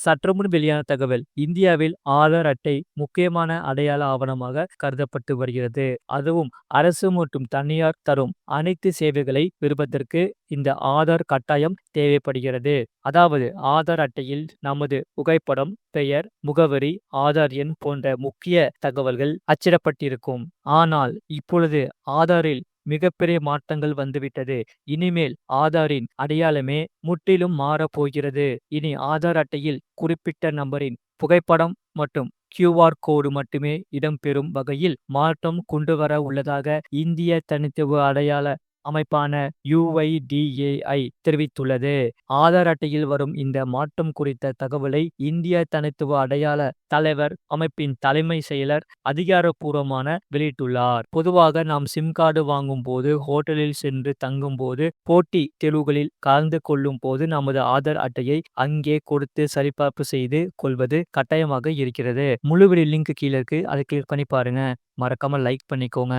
சற்று முன் வெளியான தகவல் இந்தியாவில் ஆதார் அட்டை முக்கியமான அடையாள ஆவணமாக கருதப்பட்டு வருகிறது. அதுவும் அரசு மற்றும் தனியார் தரும் அனைத்து சேவைகளை பெறுவதற்கு இந்த ஆதார் கட்டாயம் தேவைப்படுகிறது. அதாவது ஆதார் அட்டையில் நமது புகைப்படம் பெயர் முகவரி ஆதார் எண் போன்ற முக்கிய தகவல்கள் அச்சிடப்பட்டிருக்கும். ஆனால் இப்பொழுது ஆதாரில் மிகப்பெரிய மாற்றங்கள் வந்துவிட்டது. இனிமேல் ஆதாரின் அடையாளமே முற்றிலும் மாறப் போகிறது இனி ஆதார் அட்டையில் குறிப்பிட்ட நபரின் புகைப்படம் மற்றும் கியூஆர் கோடு மட்டுமே இடம்பெறும் வகையில் மாற்றம் கொண்டுவர உள்ளதாக இந்திய தனித்துவ அடையாள அமைப்பான யுஐடிஏஐ தெரிவித்துள்ளது. ஆதார் அட்டையில் வரும் இந்த மாற்றம் குறித்த தகவலை இந்திய தனித்துவ அடையாள தலைவர் அமைப்பின் தலைமை செயலர் அதிகாரப்பூர்வமான வெளியிட்டுள்ளார். பொதுவாக நாம் சிம் கார்டு வாங்கும் போது ஹோட்டலில் சென்று தங்கும் போது போட்டி தெருவுகளில் கலந்து கொள்ளும் போது நமது ஆதார் அட்டையை அங்கே கொடுத்து சரிபார்ப்பு செய்து கொள்வது கட்டாயமாக இருக்கிறது. முழு லிங்க் கீழே இருக்கு. அதை கிளிக் பண்ணி பாருங்க. மறக்காம லைக் பண்ணிக்கோங்க.